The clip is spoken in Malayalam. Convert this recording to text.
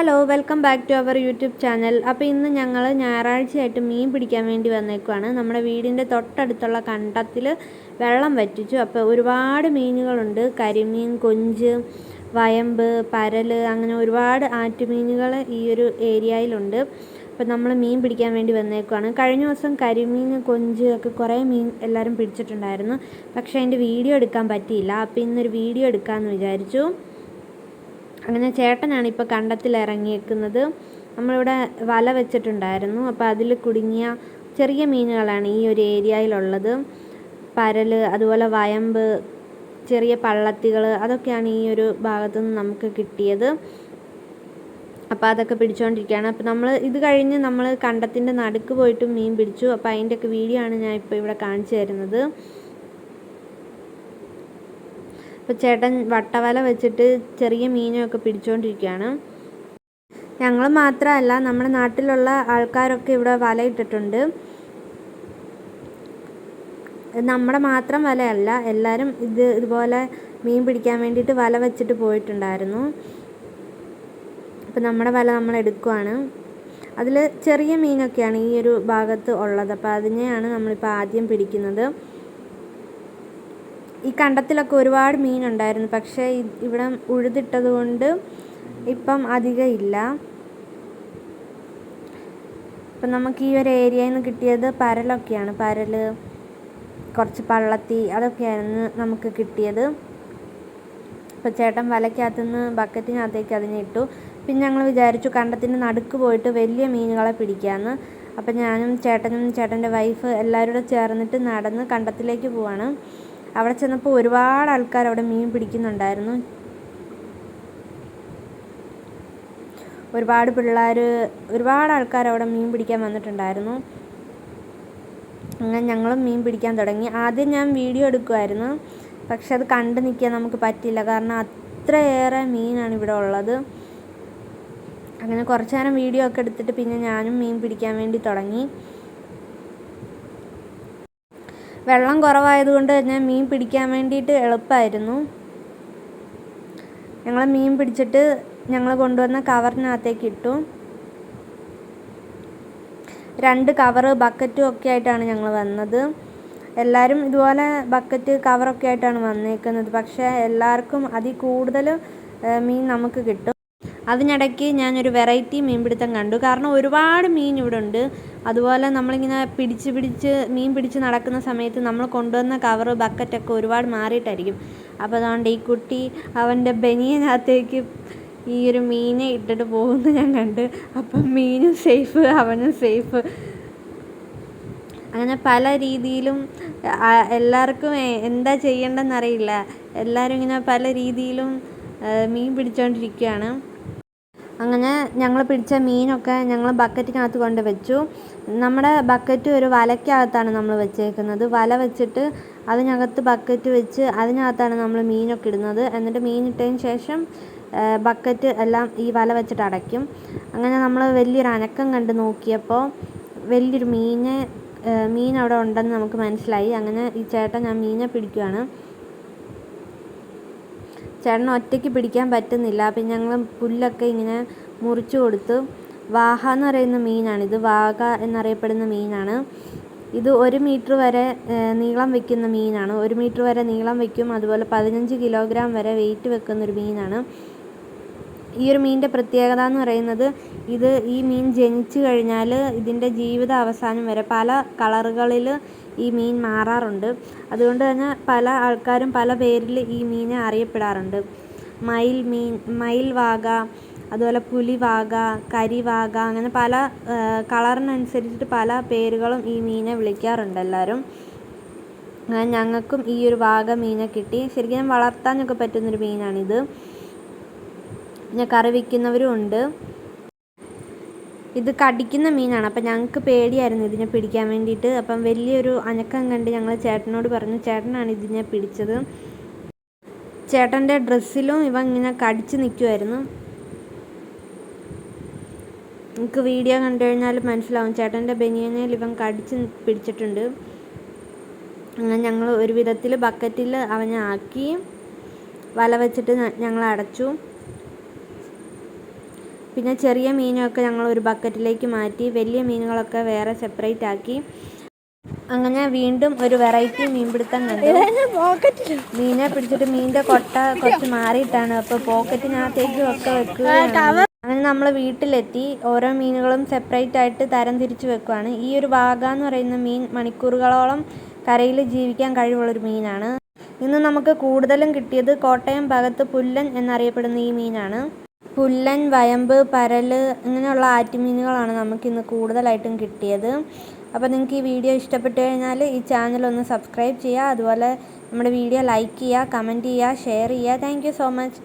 Hello welcome back to our YouTube channel. അപ്പോൾ ഇന്ന് ഞങ്ങൾ ഞായറാഴ്ചയായിട്ട് മീൻ പിടിക്കാൻ വേണ്ടി വന്നേക്കുവാണ്. നമ്മുടെ വീടിന്റെ തൊട്ടടുത്തുള്ള കണ്ടത്തിൽ വെള്ളം വറ്റിച്ചു. അപ്പോൾ ഒരുപാട് മീനുകളുണ്ട്. കരിമീൻ കൊഞ്ച് വയമ്പ് പരൽ അങ്ങനെ ഒരുപാട് ആറ്റുമീനുകൾ ഈ ഒരു ഏരിയയിലുണ്ട്. അപ്പോൾ നമ്മൾ മീൻ പിടിക്കാൻ വേണ്ടി വന്നേക്കുവാണ്. കഴിഞ്ഞ ദിവസം കരിമീൻ കൊഞ്ച് ഒക്കെ കുറേ മീൻ എല്ലാവരും പിടിച്ചിട്ടുണ്ടായിരുന്നു. പക്ഷേ അതിന്റെ വീഡിയോ എടുക്കാൻ പറ്റിയില്ല. അപ്പോൾ ഇന്നൊരു വീഡിയോ എടുക്കാമെന്ന് വിചാരിച്ചു. അങ്ങനെ ചേട്ടനാണ് ഇപ്പോൾ കണ്ടത്തിൽ ഇറങ്ങിയേക്കുന്നത് നമ്മളിവിടെ വല വെച്ചിട്ടുണ്ടായിരുന്നു. അപ്പോൾ അതിൽ കുടുങ്ങിയ ചെറിയ മീനുകളാണ് ഈ ഒരു ഏരിയയിലുള്ളത്. പരൽ അതുപോലെ വയമ്പ് ചെറിയ പള്ളത്തികൾ അതൊക്കെയാണ് ഈ ഒരു ഭാഗത്തു നിന്ന് നമുക്ക് കിട്ടിയത്. അപ്പോൾ അതൊക്കെ പിടിച്ചുകൊണ്ടിരിക്കുകയാണ് അപ്പോൾ നമ്മൾ ഇത് കഴിഞ്ഞ് നമ്മൾ കണ്ടത്തിന്റെ നടുക്ക് പോയിട്ട് മീൻ പിടിച്ചു. അപ്പോൾ അതിന്റെയൊക്കെ വീഡിയോ ആണ് ഞാൻ ഇപ്പോൾ ഇവിടെ കാണിച്ചു തരുന്നത്. അപ്പോൾ ചേട്ടൻ വട്ടവല വെച്ചിട്ട് ചെറിയ മീനൊക്കെ പിടിച്ചുകൊണ്ടിരിക്കുകയാണ് ഞങ്ങൾ മാത്രമല്ല നമ്മുടെ നാട്ടിലുള്ള ആൾക്കാരൊക്കെ ഇവിടെ വല ഇട്ടിട്ടുണ്ട്. നമ്മുടെ മാത്രം വലയല്ല എല്ലാവരും ഇത് ഇതുപോലെ മീൻ പിടിക്കാൻ വേണ്ടിയിട്ട് വല വെച്ചിട്ട് പോയിട്ടുണ്ടായിരുന്നു. അപ്പം നമ്മുടെ വല നമ്മൾ എടുക്കുവാണ്. അതിൽ ചെറിയ മീനൊക്കെയാണ് ഈ ഒരു ഭാഗത്ത് ഉള്ളത്. അപ്പോൾ അതിനെയാണ് നമ്മളിപ്പോൾ ആദ്യം പിടിക്കുന്നത്. ഈ കണ്ടത്തിലൊക്കെ ഒരുപാട് മീനുണ്ടായിരുന്നു. പക്ഷേ ഇവിടെ ഉഴുതിട്ടത് കൊണ്ട് ഇപ്പം അധികം ഇല്ല. ഇപ്പം നമുക്ക് ഈ ഒരു ഏരിയയിൽ നിന്ന് കിട്ടിയത് പരലൊക്കെയാണ്. പരൽ കുറച്ച് പള്ളത്തി അതൊക്കെയായിരുന്നു നമുക്ക് കിട്ടിയത്. അപ്പോൾ ചേട്ടൻ വലയ്ക്കകത്തുനിന്ന് ബക്കറ്റിനകത്തേക്ക് അതിനെ ഇട്ടു. പിന്നെ ഞങ്ങൾ വിചാരിച്ചു കണ്ടത്തിന്റെ നടുക്ക് പോയിട്ട് വലിയ മീനുകളെ പിടിക്കാമെന്ന് അപ്പം ഞാനും ചേട്ടനും ചേട്ടന്റെ വൈഫ് എല്ലാവരും കൂടെ ചേർന്നിട്ട് നടന്ന് കണ്ടത്തിലേക്ക് പോവാണ്. അവിടെ ചെന്നപ്പോൾ ഒരുപാട് ആൾക്കാർ അവിടെ മീൻ പിടിക്കുന്നുണ്ടായിരുന്നു. ഒരുപാട് പിള്ളേർ ഒരുപാട് ആൾക്കാർ അവിടെ മീൻ പിടിക്കാൻ വന്നിട്ടുണ്ടായിരുന്നു. അങ്ങനെ ഞങ്ങളും മീൻ പിടിക്കാൻ തുടങ്ങി. ആദ്യം ഞാൻ വീഡിയോ എടുക്കുമായിരുന്നു പക്ഷെ അത് കണ്ടു നിൽക്കാൻ നമുക്ക് പറ്റില്ല കാരണം അത്രയേറെ മീനാണ് ഇവിടെ ഉള്ളത്. അങ്ങനെ കുറച്ച് നേരം വീഡിയോ ഒക്കെ എടുത്തിട്ട് പിന്നെ ഞാനും മീൻ പിടിക്കാൻ വേണ്ടി തുടങ്ങി. വെള്ളം കുറവായതുകൊണ്ട് തന്നെ മീൻ പിടിക്കാൻ വേണ്ടിയിട്ട് എളുപ്പമായിരുന്നു ഞങ്ങൾ മീൻ പിടിച്ചിട്ട് ഞങ്ങൾ കൊണ്ടുവന്ന കവറിനകത്തേക്ക് ഇട്ടു. രണ്ട് കവറ് ബക്കറ്റും ഒക്കെ ആയിട്ടാണ് ഞങ്ങൾ വന്നത്. എല്ലാവരും ഇതുപോലെ ബക്കറ്റ് കവറൊക്കെ ആയിട്ടാണ് വന്നേക്കുന്നത്. പക്ഷേ എല്ലാവർക്കും അതിൽ കൂടുതൽ മീൻ നമുക്ക് കിട്ടും. അതിനിടയ്ക്ക് ഞാനൊരു വെറൈറ്റി മീൻപിടുത്തം കണ്ടു. കാരണം ഒരുപാട് മീൻ ഇവിടെ ഉണ്ട് അതുപോലെ നമ്മളിങ്ങനെ പിടിച്ച് പിടിച്ച് മീൻ പിടിച്ച് നടക്കുന്ന സമയത്ത് നമ്മൾ കൊണ്ടുവന്ന കവറ് ബക്കറ്റൊക്കെ ഒരുപാട് മാറിയിട്ടായിരിക്കും. അപ്പോൾ അതുകൊണ്ട് ഈ കുട്ടി അവന്റെ ബനിയനകത്തേക്ക് ഈ ഒരു മീനെ ഇട്ടിട്ട് പോകുന്നത് ഞാൻ കണ്ട് അപ്പം മീനും സേഫ് അവനും സേഫ് അങ്ങനെ പല രീതിയിലും എല്ലാവർക്കും എന്താ ചെയ്യേണ്ടതെന്നറിയില്ല. എല്ലാവരും ഇങ്ങനെ പല രീതിയിലും മീൻ പിടിച്ചുകൊണ്ടിരിക്കുകയാണ് അങ്ങനെ ഞങ്ങൾ പിടിച്ച മീനൊക്കെ ഞങ്ങൾ ബക്കറ്റിനകത്ത് കൊണ്ട് വെച്ചു. നമ്മുടെ ബക്കറ്റ് ഒരു വലയ്ക്കകത്താണ് നമ്മൾ വെച്ചേക്കുന്നത്. വല വെച്ചിട്ട് അതിനകത്ത് ബക്കറ്റ് വെച്ച് അതിനകത്താണ് നമ്മൾ മീനൊക്കെ ഇടുന്നത്. എന്നിട്ട് മീൻ ഇട്ടതിന് ശേഷം ബക്കറ്റ് എല്ലാം ഈ വല വെച്ചിട്ട് അടയ്ക്കും. അങ്ങനെ നമ്മൾ വലിയൊരു അനക്കം കണ്ട് നോക്കിയപ്പോൾ വലിയൊരു മീനെ മീൻ അവിടെ ഉണ്ടെന്ന് നമുക്ക് മനസ്സിലായി. അങ്ങനെ ഈ ചേട്ടൻ ഞാൻ മീനെ പിടിക്കുകയാണ് ചേട്ടന് ഒറ്റയ്ക്ക് പിടിക്കാൻ പറ്റുന്നില്ല. അപ്പം ഞങ്ങൾ പുല്ലൊക്കെ ഇങ്ങനെ മുറിച്ചു കൊടുത്ത് വാഹ എന്ന് പറയുന്ന മീനാണ്. ഇത് വാഗ എന്നറിയപ്പെടുന്ന മീനാണ്. ഇത് ഒരു മീറ്റർ വരെ നീളം വെക്കുന്ന മീനാണ്. ഒരു മീറ്റർ വരെ നീളം വെക്കും. അതുപോലെ പതിനഞ്ച് കിലോഗ്രാം വരെ വെയിറ്റ് വെക്കുന്ന ഒരു മീനാണ്. ഈ ഒരു മീനിന്റെ പ്രത്യേകത എന്ന് പറയുന്നത് ഇത് ഈ മീൻ ജനിച്ചു കഴിഞ്ഞാൽ ഇതിന്റെ ജീവിത അവസാനം വരെ പല കളറുകളിൽ ഈ മീൻ മാറാറുണ്ട്. അതുകൊണ്ട് തന്നെ പല ആൾക്കാരും പല പേരിൽ ഈ മീനെ അറിയപ്പെടാറുണ്ട്. മയിൽ മീൻ മയിൽ വാഗ അതുപോലെ പുലിവാഗ കരിവാഗ അങ്ങനെ പല കളറിനനുസരിച്ചിട്ട് പല പേരുകളും ഈ മീനെ വിളിക്കാറുണ്ട് എല്ലാവരും. ഞങ്ങൾക്കും ഈ ഒരു വാഗ മീനെ കിട്ടി. ശരിക്കും വളർത്താനൊക്കെ പറ്റുന്നൊരു മീനാണിത്. പിന്നെ കറി വയ്ക്കുന്നവരും ഉണ്ട്. ഇത് കടിക്കുന്ന മീനാണ്. അപ്പം ഞങ്ങൾക്ക് പേടിയായിരുന്നു ഇതിനെ പിടിക്കാൻ വേണ്ടിയിട്ട്. അപ്പം വലിയൊരു അനക്കം കണ്ട് ഞങ്ങൾ ചേട്ടനോട് പറഞ്ഞു ചേട്ടനാണ് ഇതിനെ പിടിച്ചത്. ചേട്ടന്റെ ഡ്രസ്സിലും ഇവ ഇങ്ങനെ കടിച്ച് നിൽക്കുമായിരുന്നു നിങ്ങൾക്ക് വീഡിയോ കണ്ടു കഴിഞ്ഞാൽ മനസ്സിലാവും. ചേട്ടന്റെ ബനിയനയിൽ ഇവൻ കടിച്ച് പിടിച്ചിട്ടുണ്ട്. അങ്ങനെ ഞങ്ങൾ ഒരു വിധത്തിൽ ബക്കറ്റിൽ അവനെ ആക്കി വല വെച്ചിട്ട് ഞങ്ങൾ അടച്ചു. പിന്നെ ചെറിയ മീനൊക്കെ ഞങ്ങൾ ഒരു ബക്കറ്റിലേക്ക് മാറ്റി വലിയ മീനുകളൊക്കെ വേറെ സെപ്പറേറ്റ് ആക്കി. അങ്ങനെ വീണ്ടും ഒരു വെറൈറ്റി മീൻ മീൻപിടുത്തം കണ്ടു. മീനെ പിടിച്ചിട്ട് മീനിന്റെ കൊട്ട കുറച്ച് മാറിയിട്ടാണ്. അപ്പൊ പോക്കറ്റിനകത്തേക്ക് ഒക്കെ വെക്കുക അങ്ങനെ നമ്മൾ വീട്ടിലെത്തി. ഓരോ മീനുകളും സെപ്പറേറ്റ് ആയിട്ട് തരം തിരിച്ചു വെക്കുവാണ്. ഈ ഒരു വാഗ എന്ന് പറയുന്ന മീൻ മണിക്കൂറുകളോളം കരയിൽ ജീവിക്കാൻ കഴിവുള്ള ഒരു മീനാണ്. ഇന്ന് നമുക്ക് കൂടുതലും കിട്ടിയത് കോട്ടയം ഭാഗത്ത് പുല്ലൻ എന്നറിയപ്പെടുന്ന ഈ മീനാണ്. പുല്ലൻ വയമ്പ് പരൽ ഇങ്ങനെയുള്ള ആറ്റുമീനുകളാണ് നമുക്കിന്ന് കൂടുതലായിട്ടും കിട്ടിയത്. അപ്പോൾ നിങ്ങൾക്ക് ഈ വീഡിയോ ഇഷ്ടപ്പെട്ട് കഴിഞ്ഞാൽ ഈ ചാനൽ ഒന്ന് സബ്സ്ക്രൈബ് ചെയ്യുക. അതുപോലെ നമ്മുടെ വീഡിയോ ലൈക്ക് ചെയ്യുക കമന്റ് ചെയ്യുക ഷെയർ ചെയ്യുക. Thank so much